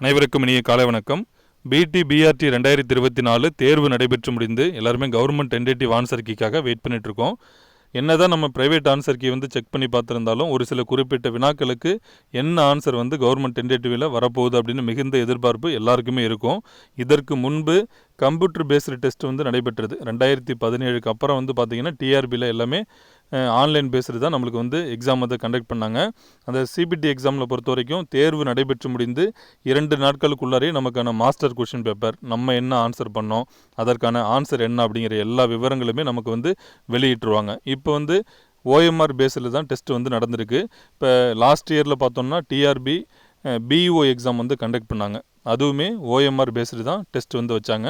அனைவருக்கும் இனிய காலை வணக்கம். பிடி பிஆர்டி ரெண்டாயிரத்தி இருபத்தி நாலு தேர்வு நடைபெற்று முடிந்து எல்லாருமே கவர்மெண்ட் டென்டேட்டிவ் ஆன்சர் கீக்காக வெயிட் பண்ணிகிட்ருக்கோம் இருக்கோம் என்னதான் நம்ம ப்ரைவேட் ஆன்சர் கீ வந்து செக் பண்ணி பார்த்துருந்தாலும் ஒரு சில குறிப்பிட்ட வினாக்களுக்கு என்ன ஆன்சர் வந்து கவர்மெண்ட் டென்டேட்டிவில் வரப்போகுது அப்படின்னு மிகுந்த எதிர்பார்ப்பு எல்லாருக்குமே இருக்கும். இதற்கு முன்பு கம்ப்யூட்டர் பேஸ்டு டெஸ்ட் வந்து நடைபெற்றது. ரெண்டாயிரத்தி பதினேழுக்கு அப்புறம் வந்து பார்த்திங்கன்னா டிஆர்பியில் எல்லாமே ஆன்லைன் பேஸ்டு தான் நம்மளுக்கு வந்து எக்ஸாம் வந்து கண்டக்ட் பண்ணாங்க. அந்த சிபிடி எக்ஸாமில் பொறுத்த வரைக்கும் தேர்வு நடைபெற்று முடிந்து இரண்டு நாட்களுக்குள்ளாரே நமக்கான மாஸ்டர் கொஷின் பேப்பர் நம்ம என்ன ஆன்சர் பண்ணோம் அதற்கான ஆன்சர் என்ன அப்படிங்கிற எல்லா விவரங்களுமே நமக்கு வந்து வெளியிட்டுருவாங்க. இப்போ வந்து ஓஎம்ஆர் பேஸில் தான் டெஸ்ட் வந்து நடந்திருக்கு. இப்போ லாஸ்ட் இயரில் பார்த்தோம்னா டிஆர்பி பிஇஓ எக்ஸாம் வந்து கண்டக்ட் பண்ணாங்க. அதுவுமே ஓஎம்ஆர் பேஸ்டு தான் டெஸ்ட் வந்து வச்சாங்க.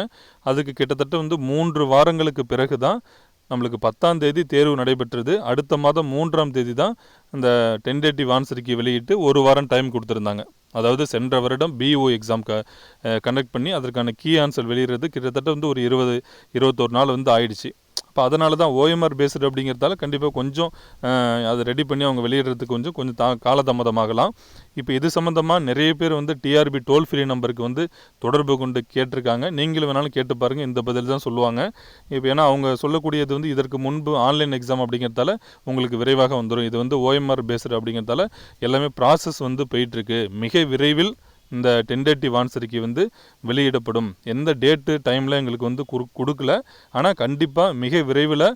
அதுக்கு கிட்டத்தட்ட வந்து மூன்று வாரங்களுக்கு பிறகு தான் நம்மளுக்கு பத்தாம் தேதி தேர்வு நடைபெற்றது. அடுத்த மாதம் மூன்றாம் தேதி தான் இந்த டென்டேட்டிவ் ஆன்சரிக்கு வெளியிட்டு ஒரு வாரம் டைம் கொடுத்துருந்தாங்க. அதாவது சென்ற வருடம் பிஓ எக்ஸாம் க கண்டக்ட் பண்ணி அதற்கான கீ ஆன்சர் வெளியிடுறது கிட்டத்தட்ட வந்து ஒரு இருபது இருபத்தொரு நாள் வந்து ஆயிடுச்சு. இப்போ அதனால தான் ஓஎம்ஆர் பேஸ்டு அப்படிங்கிறதால கண்டிப்பாக கொஞ்சம் அதை ரெடி பண்ணி அவங்க வெளியிடுறதுக்கு கொஞ்சம் கொஞ்சம் தா காலதாமதமாகலாம். இப்போ இது சம்மந்தமாக நிறைய பேர் வந்து டிஆர்பி டோல் ஃப்ரீ நம்பருக்கு வந்து தொடர்பு கொண்டு கேட்டிருக்காங்க. நீங்களும் வேணாலும் கேட்டு பாருங்கள் இந்த பதில் தான் சொல்லுவாங்க. இப்போ ஏன்னா அவங்க சொல்லக்கூடியது வந்து இதற்கு முன்பு ஆன்லைன் எக்ஸாம் அப்படிங்கிறதால உங்களுக்கு விரைவாக வந்துடும் இது வந்து ஓஎம்ஆர் பேஸ்டு அப்படிங்கிறதால எல்லாமே ப்ராசஸ் வந்து போயிட்டுருக்கு. மிக விரைவில் இந்த டென்டேட்டிவ் ஆன்சருக்கு வந்து வெளியிடப்படும். எந்த டேட்டு டைமில் எங்களுக்கு வந்து குறு கொடுக்கல. ஆனால் கண்டிப்பாக மிக விரைவில்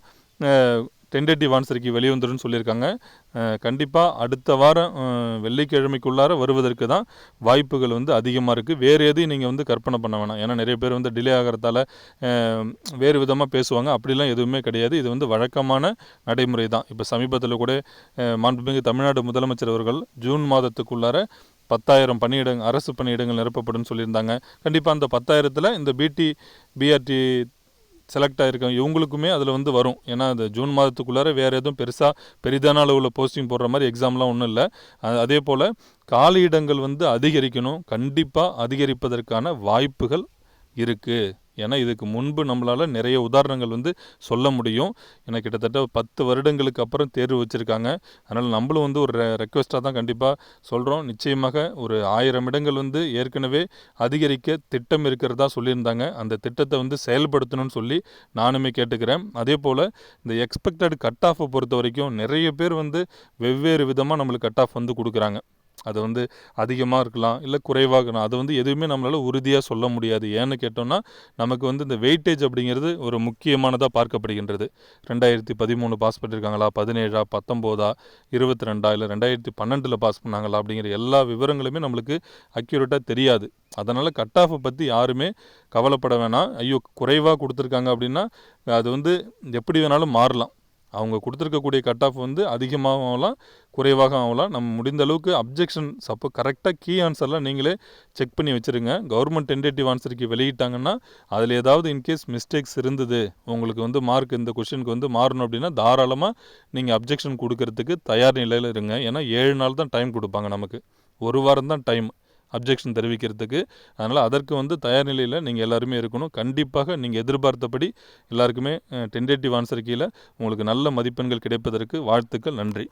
டென்டேட்டிவ் ஆன்சருக்கு வெளிவந்துடும் சொல்லியிருக்காங்க. கண்டிப்பாக அடுத்த வாரம் வெள்ளிக்கிழமைக்குள்ளார வருவதற்கு தான் வாய்ப்புகள் வந்து அதிகமாக இருக்குது வேறு எதையும் நீங்கள் வந்து கற்பனை பண்ண வேணாம். ஏன்னா நிறைய பேர் வந்து டிலே ஆகிறதால வேறு விதமாக பேசுவாங்க. அப்படிலாம் எதுவுமே கிடையாது. இது வந்து வழக்கமான நடைமுறை தான். இப்போ சமீபத்தில் கூட மாண்புமிகு தமிழ்நாடு முதலமைச்சர் அவர்கள் ஜூன் மாதத்துக்குள்ளார பத்தாயிரம் பணியிடங்கள் அரசு பணியிடங்கள் நிரப்பப்படும் சொல்லியிருந்தாங்க. கண்டிப்பாக அந்த பத்தாயிரத்தில் இந்த பிடி பிஆர்டி செலக்ட் ஆகிருக்கோம் இவங்களுக்குமே அதில் வந்து வரும். ஏன்னா அந்த ஜூன் மாதத்துக்குள்ளார வேறு எதுவும் பெருசாக பெரிதான அளவில் போஸ்டிங் போடுற மாதிரி எக்ஸாம்லாம் ஒன்றும் இல்லை. அதே போல் காலியிடங்கள் வந்து அதிகரிக்கணும். கண்டிப்பாக அதிகரிப்பதற்கான வாய்ப்புகள் இருக்குது ஏன்னா இதுக்கு முன்பு நம்மளால் நிறைய உதாரணங்கள் வந்து சொல்ல முடியும். எனக்கு கிட்டத்தட்ட பத்து வருடங்களுக்கு அப்புறம் தேர்வு வச்சுருக்காங்க. அதனால் நம்மளும் வந்து ஒரு ரெக்வெஸ்ட்டாக தான் கண்டிப்பாக சொல்கிறோம் நிச்சயமாக ஒரு ஆயிரம் இடங்கள் வந்து ஏற்கனவே அதிகரிக்க திட்டம் இருக்கிறதா சொல்லியிருந்தாங்க. அந்த திட்டத்தை வந்து செயல்படுத்தணும்னு சொல்லி நானுமே கேட்டுக்கிறேன். அதே போல் இந்த எக்ஸ்பெக்டட் கட் ஆஃபை பொறுத்த வரைக்கும் நிறைய பேர் வந்து வெவ்வேறு விதமாக நம்மளுக்கு கட் ஆஃப் வந்து கொடுக்குறாங்க. அது வந்து அதிகமாக இருக்கலாம் இல்லை குறைவாக இருக்கலாம் அது வந்து எதுவுமே நம்மளால் உறுதியாக சொல்ல முடியாது. ஏன்னு கேட்டோம்னா நமக்கு வந்து இந்த வெயிட்டேஜ் அப்படிங்கிறது ஒரு முக்கியமானதாக பார்க்கப்படுகின்றது. ரெண்டாயிரத்தி பதிமூணு பாஸ் பண்ணியிருக்காங்களா பதினேழா பத்தொம்போதா இருபத்தி ரெண்டா இல்லை ரெண்டாயிரத்தி பன்னெண்டில் பாஸ் பண்ணாங்களா? அப்படிங்கிற எல்லா விவரங்களுமே நம்மளுக்கு அக்யூரேட்டாக தெரியாது. அதனால் கட் ஆஃபை பற்றி யாருமே கவலைப்பட வேணாம். ஐயோ குறைவாக கொடுத்துருக்காங்க அப்படின்னா அது வந்து எப்படி வேணாலும் மாறலாம். அவங்க கொடுத்துருக்கக்கூடிய கட் ஆஃப் வந்து அதிகமாகவும் ஆகலாம் குறைவாக ஆகலாம். நம்ம முடிந்த அளவுக்கு அப்ஜெக்ஷன் சப்போ கரெக்டாக கீ ஆன்சர்லாம் நீங்களே செக் பண்ணி வச்சுருங்க. கவர்மெண்ட் டென்டேட்டிவ் ஆன்சருக்கு வெளியிட்டாங்கன்னா அதில் ஏதாவது இன்கேஸ் மிஸ்டேக்ஸ் இருந்தது உங்களுக்கு வந்து மார்க் இந்த கொஷினுக்கு வந்து மாறணும் அப்படின்னா தாராளமாக நீங்கள் அப்ஜெக்ஷன் கொடுக்கறதுக்கு தயார் நிலையில் இருங்க. ஏன்னா ஏழு நாள் தான் டைம் கொடுப்பாங்க நமக்கு. ஒரு வாரம் தான் டைம் அப்ஜெக்ஷன் தெரிவிக்கிறதுக்கு. அதனால் அதற்கு வந்து தயார் நிலையில் நீங்கள் எல்லாருமே இருக்கணும். கண்டிப்பாக நீங்கள் எதிர்பார்த்தபடி எல்லாருக்குமே டென்டேட்டிவ் ஆன்சர் கீழே உங்களுக்கு நல்ல மதிப்பெண்கள் கிடைப்பதற்கு வாழ்த்துக்கள். நன்றி.